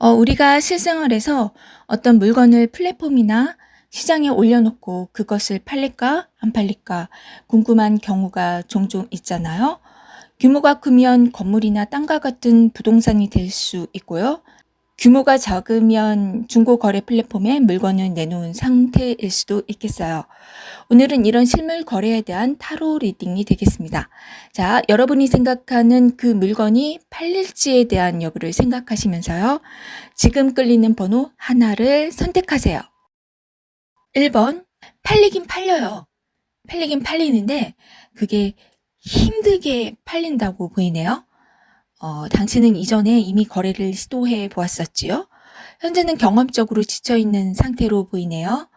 어, 우리가 실생활에서 어떤 물건을 플랫폼이나 시장에 올려놓고 그것을 팔릴까 안 팔릴까 궁금한 경우가 종종 있잖아요. 규모가 크면 건물이나 땅과 같은 부동산이 될 수 있고요. 규모가 작으면 중고 거래 플랫폼에 물건을 내놓은 상태일 수도 있겠어요. 오늘은 이런 실물 거래에 대한 타로 리딩이 되겠습니다. 자, 여러분이 생각하는 그 물건이 팔릴지에 대한 여부를 생각하시면서요. 지금 끌리는 번호 하나를 선택하세요. 1번, 팔리긴 팔려요. 팔리긴 팔리는데 그게 힘들게 팔린다고 보이네요. 어, 당신은 이전에 이미 거래를 시도해 보았었지요? 현재는 경험적으로 지쳐있는 상태로 보이네요.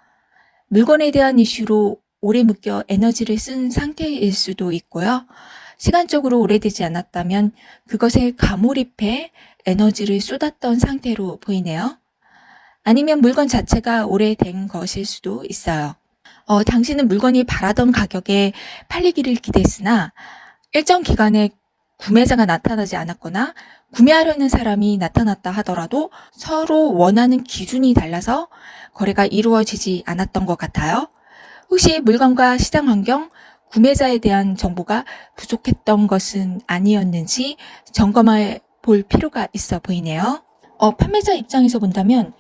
물건에 대한 이슈로 오래 묶여 에너지를 쓴 상태일 수도 있고요. 시간적으로 오래되지 않았다면 그것에 가몰입해 에너지를 쏟았던 상태로 보이네요. 아니면 물건 자체가 오래된 것일 수도 있어요. 어, 당신은 물건이 바라던 가격에 팔리기를 기대했으나 일정 기간에 구매자가 나타나지 않았거나 구매하려는 사람이 나타났다 하더라도 서로 원하는 기준이 달라서 거래가 이루어지지 않았던 것 같아요. 혹시 물건과 시장 환경, 구매자에 대한 정보가 부족했던 것은 아니었는지 점검해 볼 필요가 있어 보이네요. 어, 판매자 입장에서 본다면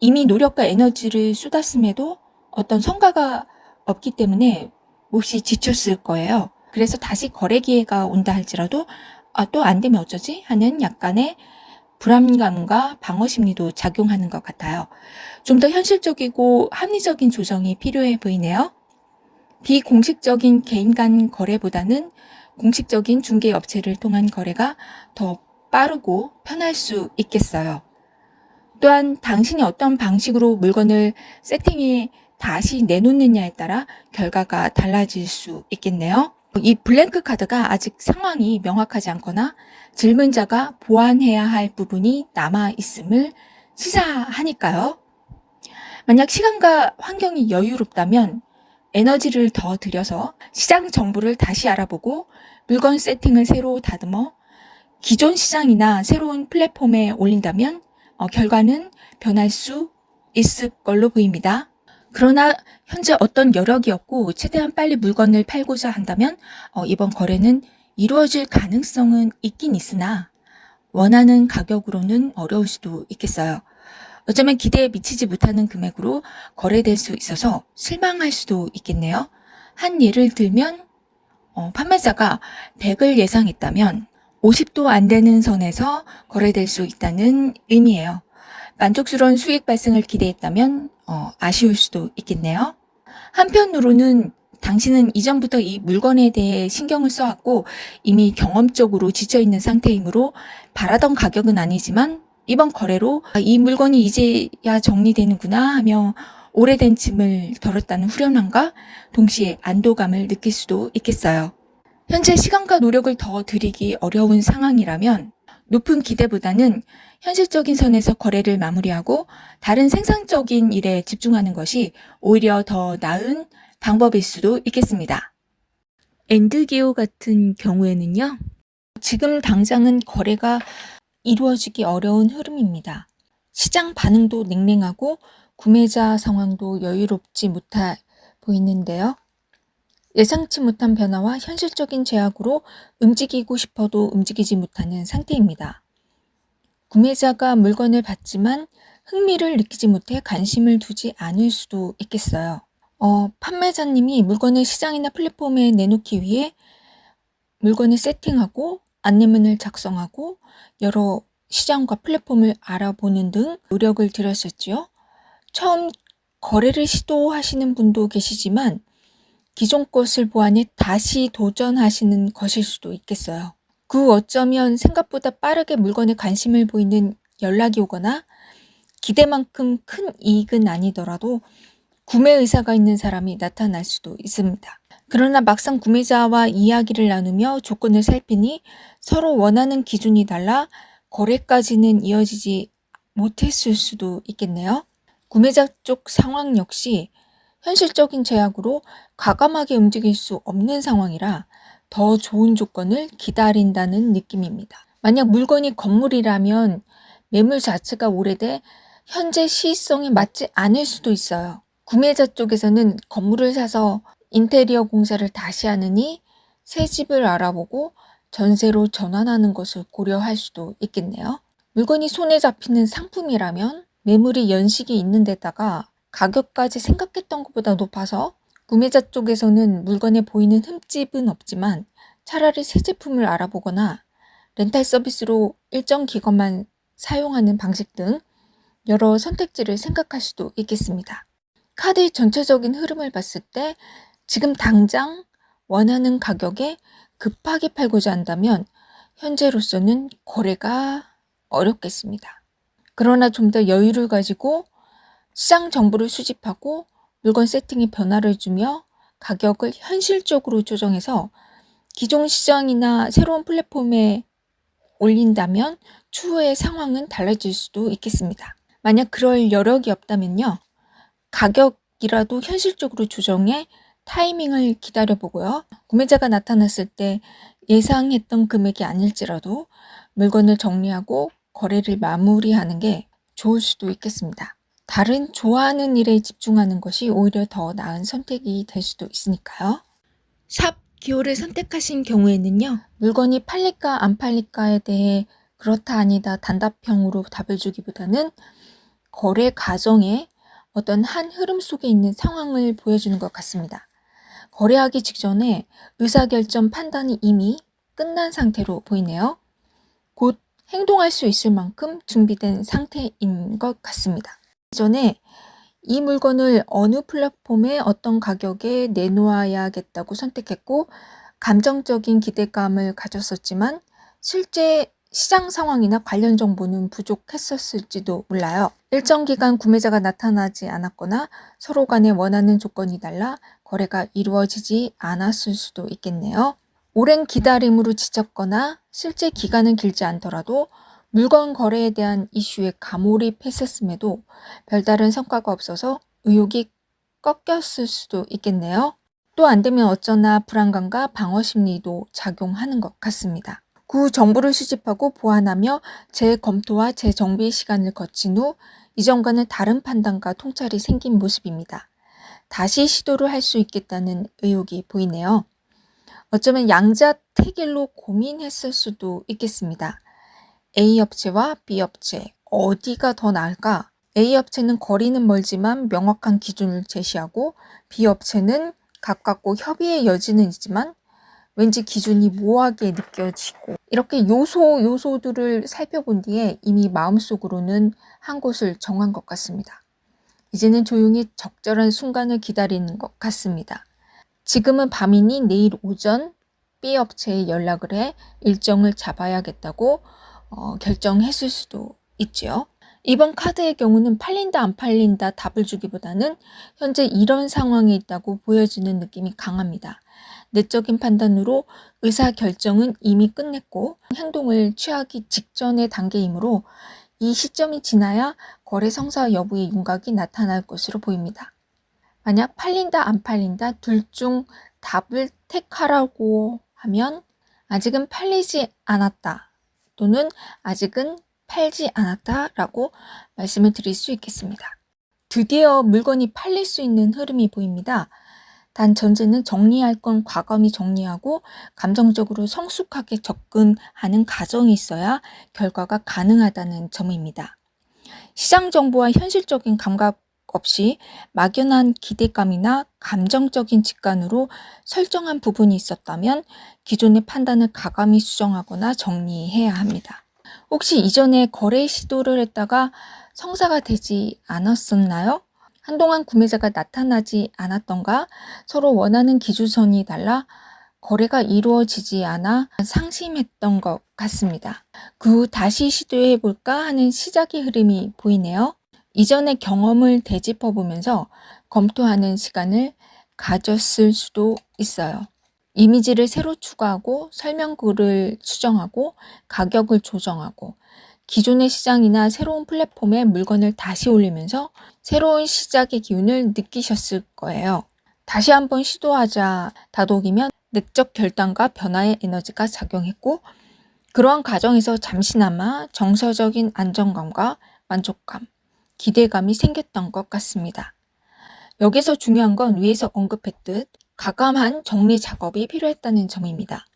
이미 노력과 에너지를 쏟았음에도 어떤 성과가 없기 때문에 몹시 지쳤을 거예요. 그래서 다시 거래 기회가 온다 할지라도 아, 또 안 되면 어쩌지? 하는 약간의 불안감과 방어 심리도 작용하는 것 같아요. 좀 더 현실적이고 합리적인 조정이 필요해 보이네요. 비공식적인 개인 간 거래보다는 공식적인 중개 업체를 통한 거래가 더 빠르고 편할 수 있겠어요. 또한 당신이 어떤 방식으로 물건을 세팅해 다시 내놓느냐에 따라 결과가 달라질 수 있겠네요. 이 블랭크 카드가 아직 상황이 명확하지 않거나 질문자가 보완해야 할 부분이 남아 있음을 시사하니까요. 만약 시간과 환경이 여유롭다면 에너지를 더 들여서 시장 정보를 다시 알아보고 물건 세팅을 새로 다듬어 기존 시장이나 새로운 플랫폼에 올린다면 어, 결과는 변할 수 있을 걸로 보입니다. 그러나 현재 어떤 여력이 없고 최대한 빨리 물건을 팔고자 한다면 어, 이번 거래는 이루어질 가능성은 있긴 있으나 원하는 가격으로는 어려울 수도 있겠어요. 어쩌면 기대에 미치지 못하는 금액으로 거래될 수 있어서 실망할 수도 있겠네요. 한 예를 들면 어, 판매자가 100을 예상했다면 50도 안 되는 선에서 거래될 수 있다는 의미예요. 만족스러운 수익 발생을 기대했다면 어, 아쉬울 수도 있겠네요. 한편으로는 당신은 이전부터 이 물건에 대해 신경을 써왔고 이미 경험적으로 지쳐있는 상태이므로 바라던 가격은 아니지만 이번 거래로 아, 이 물건이 이제야 정리되는구나 하며 오래된 짐을 덜었다는 후련함과 동시에 안도감을 느낄 수도 있겠어요. 현재 시간과 노력을 더 들이기 어려운 상황이라면 높은 기대보다는 현실적인 선에서 거래를 마무리하고 다른 생산적인 일에 집중하는 것이 오히려 더 나은 방법일 수도 있겠습니다. 엔드기오 같은 경우에는요, 지금 당장은 거래가 이루어지기 어려운 흐름입니다. 시장 반응도 냉랭하고 구매자 상황도 여유롭지 못해 보이는데요. 예상치 못한 변화와 현실적인 제약으로 움직이고 싶어도 움직이지 못하는 상태입니다. 구매자가 물건을 받지만 흥미를 느끼지 못해 관심을 두지 않을 수도 있겠어요. 어, 판매자님이 물건을 시장이나 플랫폼에 내놓기 위해 물건을 세팅하고 안내문을 작성하고 여러 시장과 플랫폼을 알아보는 등 노력을 들였었지요. 처음 거래를 시도하시는 분도 계시지만 기존 것을 보완해 다시 도전하시는 것일 수도 있겠어요. 그 어쩌면 생각보다 빠르게 물건에 관심을 보이는 연락이 오거나 기대만큼 큰 이익은 아니더라도 구매 의사가 있는 사람이 나타날 수도 있습니다. 그러나 막상 구매자와 이야기를 나누며 조건을 살피니 서로 원하는 기준이 달라 거래까지는 이어지지 못했을 수도 있겠네요. 구매자 쪽 상황 역시 현실적인 제약으로 과감하게 움직일 수 없는 상황이라 더 좋은 조건을 기다린다는 느낌입니다. 만약 물건이 건물이라면 매물 자체가 오래돼 현재 시의성에 맞지 않을 수도 있어요. 구매자 쪽에서는 건물을 사서 인테리어 공사를 다시 하느니 새 집을 알아보고 전세로 전환하는 것을 고려할 수도 있겠네요. 물건이 손에 잡히는 상품이라면 매물이 연식이 있는 데다가 가격까지 생각했던 것보다 높아서 구매자 쪽에서는 물건에 보이는 흠집은 없지만 차라리 새 제품을 알아보거나 렌탈 서비스로 일정 기간만 사용하는 방식 등 여러 선택지를 생각할 수도 있겠습니다. 카드의 전체적인 흐름을 봤을 때 지금 당장 원하는 가격에 급하게 팔고자 한다면 현재로서는 거래가 어렵겠습니다. 그러나 좀 더 여유를 가지고 시장 정보를 수집하고 물건 세팅에 변화를 주며 가격을 현실적으로 조정해서 기존 시장이나 새로운 플랫폼에 올린다면 추후의 상황은 달라질 수도 있겠습니다. 만약 그럴 여력이 없다면요. 가격이라도 현실적으로 조정해 타이밍을 기다려보고요. 구매자가 나타났을 때 예상했던 금액이 아닐지라도 물건을 정리하고 거래를 마무리하는 게 좋을 수도 있겠습니다. 다른 좋아하는 일에 집중하는 것이 오히려 더 나은 선택이 될 수도 있으니까요. 샵 기호를 선택하신 경우에는요. 물건이 팔릴까 안 팔릴까에 대해 그렇다 아니다 단답형으로 답을 주기보다는 거래 과정에 어떤 한 흐름 속에 있는 상황을 보여주는 것 같습니다. 거래하기 직전에 의사결정 판단이 이미 끝난 상태로 보이네요. 곧 행동할 수 있을 만큼 준비된 상태인 것 같습니다. 전에 이 물건을 어느 플랫폼에 어떤 가격에 내놓아야겠다고 선택했고 감정적인 기대감을 가졌었지만 실제 시장 상황이나 관련 정보는 부족했었을지도 몰라요. 일정 기간 구매자가 나타나지 않았거나 서로 간에 원하는 조건이 달라 거래가 이루어지지 않았을 수도 있겠네요. 오랜 기다림으로 지쳤거나 실제 기간은 길지 않더라도 물건 거래에 대한 이슈에 가몰입했었음에도 별다른 성과가 없어서 의욕이 꺾였을 수도 있겠네요. 또 안 되면 어쩌나 불안감과 방어 심리도 작용하는 것 같습니다. 그 정보를 수집하고 보완하며 재검토와 재정비 시간을 거친 후 이전과는 다른 판단과 통찰이 생긴 모습입니다. 다시 시도를 할 수 있겠다는 의욕이 보이네요. 어쩌면 양자택일로 고민했을 수도 있겠습니다. A 업체와 B 업체 어디가 더 나을까? A 업체는 거리는 멀지만 명확한 기준을 제시하고 B 업체는 가깝고 협의의 여지는 있지만 왠지 기준이 모호하게 느껴지고 이렇게 요소 요소들을 살펴본 뒤에 이미 마음속으로는 한 곳을 정한 것 같습니다. 이제는 조용히 적절한 순간을 기다리는 것 같습니다. 지금은 밤이니 내일 오전 B 업체에 연락을 해 일정을 잡아야겠다고 어, 결정했을 수도 있지요. 이번 카드의 경우는 팔린다 안 팔린다 답을 주기보다는 현재 이런 상황에 있다고 보여지는 느낌이 강합니다. 내적인 판단으로 의사 결정은 이미 끝냈고 행동을 취하기 직전의 단계이므로 이 시점이 지나야 거래 성사 여부의 윤곽이 나타날 것으로 보입니다. 만약 팔린다 안 팔린다 둘 중 답을 택하라고 하면 아직은 팔리지 않았다 또는 아직은 팔지 않았다라고 말씀을 드릴 수 있겠습니다. 드디어 물건이 팔릴 수 있는 흐름이 보입니다. 단 전제는 정리할 건 과감히 정리하고 감정적으로 성숙하게 접근하는 과정이 있어야 결과가 가능하다는 점입니다. 시장 정보와 현실적인 감각 없이 막연한 기대감이나 감정적인 직관으로 설정한 부분이 있었다면 기존의 판단을 가감히 수정하거나 정리해야 합니다. 혹시 이전에 거래 시도를 했다가 성사가 되지 않았었나요? 한동안 구매자가 나타나지 않았던가 서로 원하는 기준선이 달라 거래가 이루어지지 않아 상심했던 것 같습니다. 그 후 다시 시도해 볼까 하는 시작의 흐름이 보이네요. 이전의 경험을 되짚어 보면서 검토하는 시간을 가졌을 수도 있어요. 이미지를 새로 추가하고 설명글을 수정하고 가격을 조정하고 기존의 시장이나 새로운 플랫폼에 물건을 다시 올리면서 새로운 시작의 기운을 느끼셨을 거예요. 다시 한번 시도하자 다독이면 내적 결단과 변화의 에너지가 작용했고 그러한 과정에서 잠시나마 정서적인 안정감과 만족감, 기대감이 생겼던 것 같습니다. 여기서 중요한 건 위에서 언급했듯 가감한 정리 작업이 필요했다는 점입니다.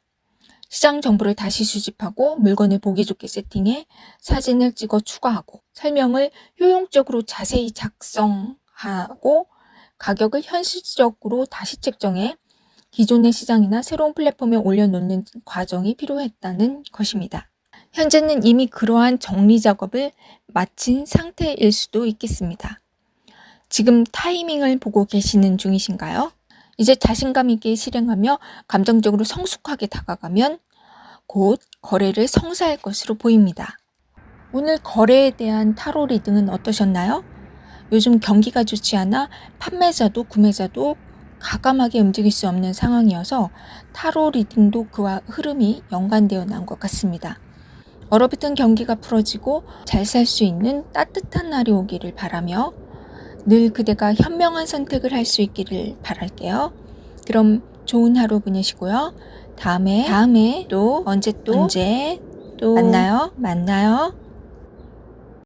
시장 정보를 다시 수집하고 물건을 보기 좋게 세팅해 사진을 찍어 추가하고 설명을 효용적으로 자세히 작성하고 가격을 현실적으로 다시 책정해 기존의 시장이나 새로운 플랫폼에 올려놓는 과정이 필요했다는 것입니다. 현재는 이미 그러한 정리 작업을 마친 상태일 수도 있겠습니다. 지금 타이밍을 보고 계시는 중이신가요? 이제 자신감 있게 실행하며 감정적으로 성숙하게 다가가면 곧 거래를 성사할 것으로 보입니다. 오늘 거래에 대한 타로 리딩은 어떠셨나요? 요즘 경기가 좋지 않아 판매자도 구매자도 가감하게 움직일 수 없는 상황이어서 타로 리딩도 그와 흐름이 연관되어 나온 것 같습니다. 얼어붙은 경기가 풀어지고 잘 살 수 있는 따뜻한 날이 오기를 바라며 늘 그대가 현명한 선택을 할 수 있기를 바랄게요. 그럼 좋은 하루 보내시고요. 다음에 다음에 또 언제 또 언제 또 만나요. 만나요.